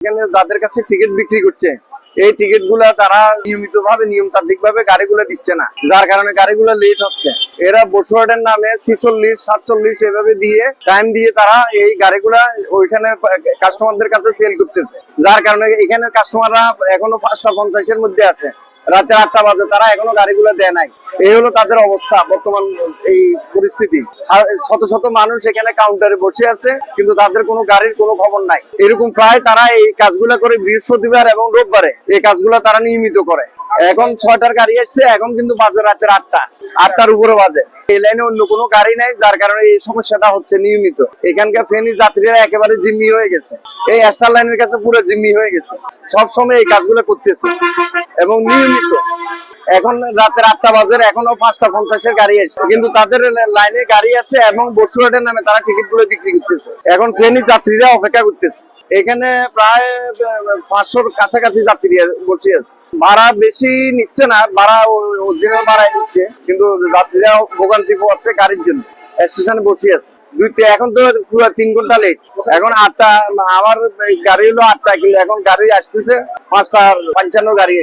এখানে যাদের কাছে টিকিট বিক্রি করছে, এই টিকিটগুলা তারা নিয়মিত ভাবে নিয়মতান্ত্রিক ভাবে গাড়িগুলো দিচ্ছে না। যার কারণে গাড়িগুলো লেট হচ্ছে। এরা বসুয়াটের নামে ছিচল্লিশ, সাতচল্লিশ এভাবে দিয়ে টাইম দিয়ে তারা এই গাড়িগুলা ওইখানে কাস্টমারদের কাছে সেল করতেছে। যার কারণে এখানে কাস্টমাররা এখনও পাঁচটা পঞ্চাশের মধ্যে আছে। রাতে আটটা বাজে, তারা এখনও গাড়িগুলো দেয় নাই। এই হলো তাদের অবস্থা, বর্তমান এই পরিস্থিতি। শত শত মানুষ এখানে কাউন্টারে বসে আছে, কিন্তু তাদের কোনো গাড়ির কোনো খবর নাই। এরকম প্রায় তারা এই কাজগুলো করে বৃহস্পতিবার এবং রোববারে, এই কাজগুলো তারা নিয়মিত করে। এখন ছয়টার গাড়ি আসছে এখন কিন্তু বাজে রাতের আটটা। আটটার উপরে বাজে। এই লাইনে অন্য কোনো গাড়ি নাই, যার কারণে এই সমস্যাটা হচ্ছে নিয়মিত। এখানকার ফেনী যাত্রীরা একেবারে জিম্মি হয়ে গেছে। এই স্টার লাইনের কাছে পুরো জিম্মি হয়ে গেছে। সব সময় এই কাজগুলো করতেছে। এবং নিয়মিত। এখন রাতের আটটা বাজে এখনও পাঁচটা পঞ্চাশের গাড়ি আসছে কিন্তু তাদের লাইনে গাড়ি আছে এবং বসুরহাটের নামে তারা টিকিটগুলো বিক্রি করতেছে। এখন ফেনী যাত্রীরা অপেক্ষা করতেছে। এখানে প্রায় পাঁচশোর কাছাকাছি যাত্রী বসে আছে। ভাড়া বেশি নিচ্ছে না, ভাড়া অরিজিনাল ভাড়ায় নিচ্ছে, কিন্তু যাত্রীরা ভোগান্তি পাচ্ছে গাড়ির জন্য। স্টেশনে বসে আছে। দুই তে- এখন তো পুরো তিন ঘণ্টা লেট এখন আটটা, আমার গাড়ি হলো আটটা এখন গাড়ি আসতেছে পাঁচটা পঞ্চান্ন গাড়ি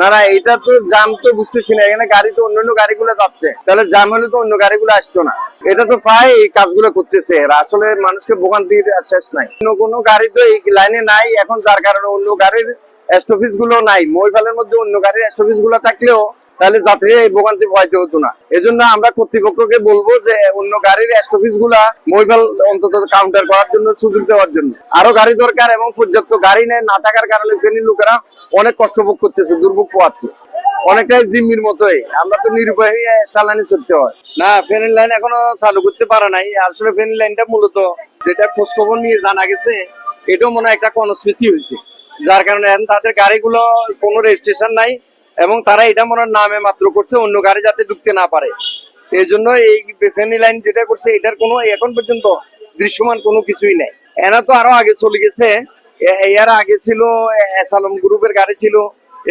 না না এটা তো জাম তো বুঝতেছি না, এখানে গাড়ি তো অন্যান্য গাড়িগুলো যাচ্ছে। তাহলে জাম হলে তো অন্য গাড়িগুলো আসতো না। এটা তো প্রায় এই কাজগুলো করতেছে আসলে মানুষকে ভোগান্তির শেষ নাই। অন্য কোনো গাড়ি তো এই লাইনে নাই, এখন যার কারণে অন্য গাড়ির স্টপিসগুলো নাই। মহিফালের মধ্যে অন্য গাড়ির স্টপিসগুলো থাকলেও তাহলে যাত্রীরা এই ভোগান্তি ভয়তে হতো না। এজন্য আমরা কর্তৃপক্ষকে বলব যে, অন্য গাড়ির স্টপিসগুলা মহিফাল অন্তত কাউন্টার করার জন্য সুযোগ দেওয়ার জন্য। আরও গাড়ি দরকার এবং পর্যাপ্ত গাড়ি নেই না থাকার কারণে ফেনীর লোকেরা অনেক কষ্ট ভোগ করতেছে, দুর্ভোগ পোয়াচ্ছে অনেকটাই জিম্মির মতোই। আমরা তো নিরুপায় স্টার চলতে হয়। না ফেনীর লাইন এখনও চালু করতে পারে নাই। আসলে ফেনীর লাইনটা মূলত যেটা খোঁজ খবর নিয়ে জানা গেছে, এটাও মনে হয় একটা কনস্পেসি হয়েছে। যার কারণে তাদের গাড়িগুলো কোনো রেজিস্ট্রেশন নাই। এবং তারা এটা মনে নামে মাত্র করছে, অন্য গাড়ি যাতে ঢুকতে না পারে। এই জন্য এই ফেনী লাইন যেটা করছে, এটার কোনো এখন পর্যন্ত দৃশ্যমান কোনো কিছুই নেই। এনা তো আরও আগে চলে গেছে। এর আগে ছিল এসালম গ্রুপের গাড়ি ছিল।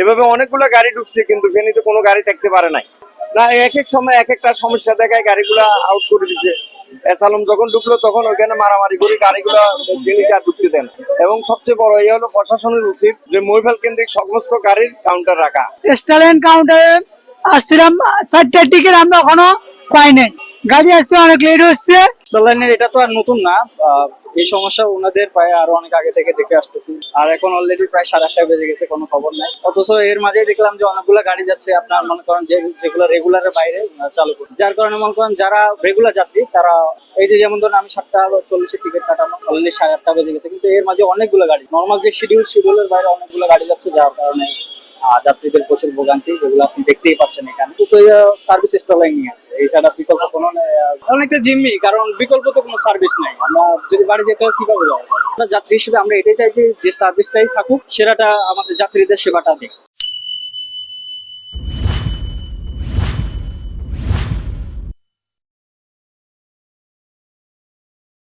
এভাবে অনেকগুলো গাড়ি ঢুকছে, কিন্তু ফেনীতে কোনো গাড়ি থাকতে পারে নাই। না, এক এক সময় এক একটা সমস্যা দেখায় গাড়িগুলা আউট করে দিচ্ছে এসালম যখন ঢুকলো, তখন ওইখানে মারামারি করে গাড়িগুলো আর ঢুকতে দেন। এবং সবচেয়ে বড় এই হলো প্রশাসনের উচিত যে মহিফাল কেন্দ্রিক সমস্ত গাড়ির কাউন্টার রাখা। স্টালিন কাউন্টারে আসছিলাম চারটে টিকিট আমরা এখনও পাই নাই। গাড়ি আসতে অনেক লেট হচ্ছে। লাইনের এটা তো আর নতুন না। এই সমস্যা ওনাদের প্রায় আরও অনেক আগে থেকে দেখে আসতেছি। আর এখন অলরেডি প্রায় সাড়ে আটটা বেজে গেছে, কোনো খবর নাই। অথচ এর মাঝে দেখলাম যে অনেকগুলো গাড়ি যাচ্ছে, আপনার মনে করেন যে যেগুলো রেগুলারের বাইরে চালু করে। যার কারণে মনে করেন যারা রেগুলার যাত্রী, তারা এই যে যেমন ধরুন আমি সাতটা চল্লিশের টিকিট কাটানো অলরেডি সাড়ে আটটা বেজে গেছে। কিন্তু এর মাঝে অনেকগুলো গাড়ি নর্মাল যে শিডিউল শিডিউলের বাইরে অনেকগুলো গাড়ি যাচ্ছে, যার কারণে যাত্রীদের প্রচুর ভোগান্তি, যেগুলো আপনি দেখতেই পাচ্ছেন এখানে। কিন্তু সার্ভিস স্টলাইন আছে। এই ছাড়া বিকল্প কোনো অনেকটা জিম্মি, কারণ বিকল্প তো কোনো সার্ভিস নাই। আমরা যদি বাড়ি যেতে হয়, কীভাবে যাব যাত্রী হিসেবে আমরা এটাই চাই যে সার্ভিসটাই থাকুক, সেরাটা আমাদের যাত্রীদের সেবাটা দিক।